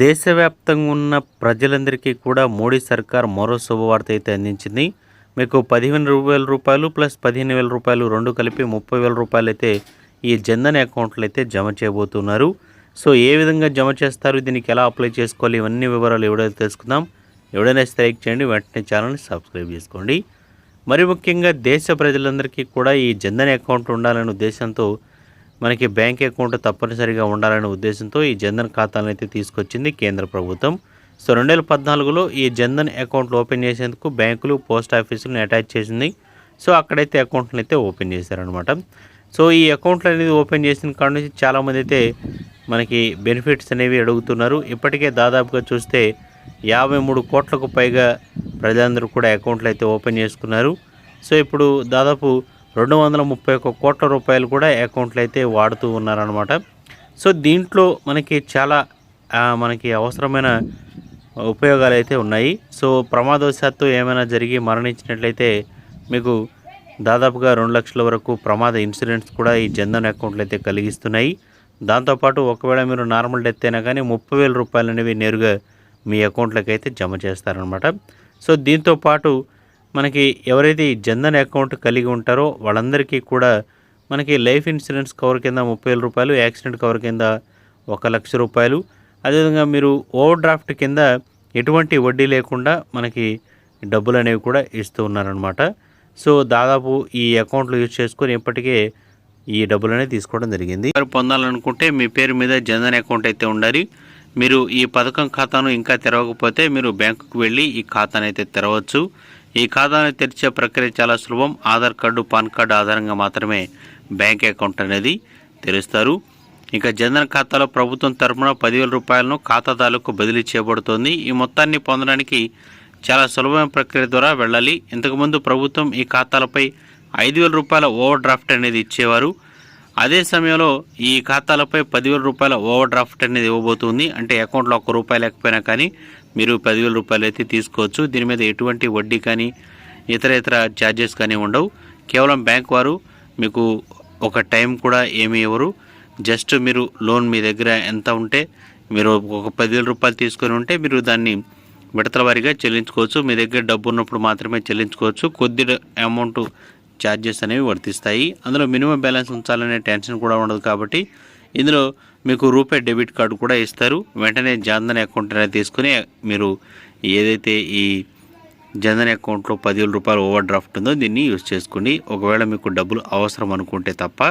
దేశవ్యాప్తంగా ఉన్న ప్రజలందరికీ కూడా మోడీ సర్కార్ మరో శుభవార్త అయితే అందించింది. మీకు పదిహేను వేల రూపాయలు ప్లస్ పదిహేను వేల రూపాయలు రెండు కలిపి ముప్పై వేల రూపాయలు అయితే ఈ జన్ధన్ అకౌంట్లో అయితే జమ చేయబోతున్నారు. సో ఏ విధంగా జమ చేస్తారు? దీనికి ఎలా అప్లై చేసుకోవాలి? ఇవన్నీ వివరాలు ఎవడైతే తెలుసుకుందాం ఎవడైనా స్ట్రైక్ చేయండి వెంటనే ఛానల్ని సబ్స్క్రైబ్ చేసుకోండి. మరి ముఖ్యంగా దేశ ప్రజలందరికీ కూడా ఈ జన్ధన్ అకౌంట్ ఉండాలనే ఉద్దేశంతో మనకి బ్యాంక్ అకౌంట్ తప్పనిసరిగా ఉండాలనే ఉద్దేశంతో ఈ జన్ధన్ ఖాతాలను అయితే తీసుకొచ్చింది కేంద్ర ప్రభుత్వం. సో రెండు వేల పద్నాలుగులో ఈ జన్ధన్ అకౌంట్లు ఓపెన్ చేసేందుకు బ్యాంకులు పోస్ట్ ఆఫీసులను అటాచ్ చేసింది. సో అక్కడైతే అకౌంట్లను అయితే ఓపెన్ చేశారనమాట సో ఈ అకౌంట్లు అనేది ఓపెన్ చేసిన కాడ నుంచి చాలామంది అయితే మనకి బెనిఫిట్స్ అనేవి అడుగుతున్నారు. ఇప్పటికే దాదాపుగా చూస్తే యాభై మూడు కోట్లకు పైగా ప్రజలందరూ కూడా అకౌంట్లు అయితే ఓపెన్ చేసుకున్నారు. సో ఇప్పుడు దాదాపు రెండు వందల ముప్పై ఒక్క కోట్ల రూపాయలు కూడా అకౌంట్లు అయితే వాడుతూ ఉన్నారనమాట సో దీంట్లో మనకి చాలా మనకి అవసరమైన ఉపయోగాలు అయితే ఉన్నాయి. సో ప్రమాదవశాత్తు ఏమైనా జరిగి మరణించినట్లయితే మీకు దాదాపుగా రెండు లక్షల వరకు ప్రమాద ఇన్సూరెన్స్ కూడా ఈ జన్ధన్ అకౌంట్లు అయితే కలిగిస్తున్నాయి. దాంతోపాటు ఒకవేళ మీరు నార్మల్ డెత్ అయినా కానీ ముప్పై వేల రూపాయలు అనేవి నేరుగా మీ అకౌంట్లోకి అయితే జమ చేస్తారనమాట సో దీంతో పాటు మనకి ఎవరైతే ఈ జన్ధన్ అకౌంట్ కలిగి ఉంటారో వాళ్ళందరికీ కూడా మనకి లైఫ్ ఇన్సూరెన్స్ కవర్ కింద ముప్పై వేల రూపాయలు యాక్సిడెంట్ కవర్ కింద ఒక లక్ష రూపాయలు. అదేవిధంగా మీరు ఓవర్ డ్రాఫ్ట్ కింద ఎటువంటి వడ్డీ లేకుండా మనకి డబ్బులు అనేవి కూడా ఇస్తూ ఉన్నారనమాట సో దాదాపు ఈ అకౌంట్లు యూజ్ చేసుకొని ఇప్పటికే ఈ డబ్బులు అనేది తీసుకోవడం జరిగింది. వారు పొందాలనుకుంటే మీ పేరు మీద జన్ధన్ అకౌంట్ అయితే ఉండాలి. మీరు ఈ పథకం ఖాతాను ఇంకా తెరవకపోతే మీరు బ్యాంకుకు వెళ్ళి ఈ ఖాతాను అయితే తెరవచ్చు. ఈ ఖాతాను తెరిచే ప్రక్రియ చాలా సులభం. ఆధార్ కార్డు పాన్ కార్డు ఆధారంగా మాత్రమే బ్యాంక్ అకౌంట్ అనేది తెరుస్తారు. ఇక జన్ధన్ ఖాతాలో ప్రభుత్వం తరఫున పదివేల రూపాయలను ఖాతాదారులకు బదిలీ చేయబడుతోంది. ఈ మొత్తాన్ని పొందడానికి చాలా సులభమైన ప్రక్రియ ద్వారా వెళ్ళాలి. ఇంతకుముందు ప్రభుత్వం ఈ ఖాతాలపై ఐదు వేల రూపాయల ఓవర్ డ్రాఫ్ట్ అనేది ఇచ్చేవారు. అదే సమయంలో ఈ ఖాతాలపై పదివేల రూపాయల ఓవర్ డ్రాఫ్ట్ అనేది ఇవ్వబోతుంది. అంటే అకౌంట్లో ఒక్క రూపాయి లేకపోయినా కానీ మీరు పదివేల రూపాయలు అయితే తీసుకోవచ్చు. దీని మీద ఎటువంటి వడ్డీ కానీ ఇతర ఇతర ఛార్జెస్ కానీ ఉండవు. కేవలం బ్యాంక్ వారు మీకు ఒక టైం కూడా ఏమీ ఇవ్వరు. జస్ట్ మీరు లోన్ మీ దగ్గర ఎంత ఉంటే మీరు ఒక పదివేల రూపాయలు తీసుకొని ఉంటే మీరు దాన్ని విడతల వారీగా చెల్లించుకోవచ్చు. మీ దగ్గర డబ్బు ఉన్నప్పుడు మాత్రమే చెల్లించుకోవచ్చు. కొద్ది అమౌంట్ ఛార్జెస్ అనేవి వర్తిస్తాయి. అందులో మినిమం బ్యాలెన్స్ ఉంచాలనే టెన్షన్ కూడా ఉండదు కాబట్టి ఇందులో మీకు రూపే డెబిట్ కార్డు కూడా ఇస్తారు. వెంటనే జన్ధన్ అకౌంట్ అనేది తీసుకుని మీరు ఏదైతే ఈ జన్ధన్ అకౌంట్లో పదివేల రూపాయలు ఓవర్ డ్రాఫ్ట్ ఉందో దీన్ని యూజ్ చేసుకోండి. ఒకవేళ మీకు డబ్బులు అవసరం అనుకుంటే తప్ప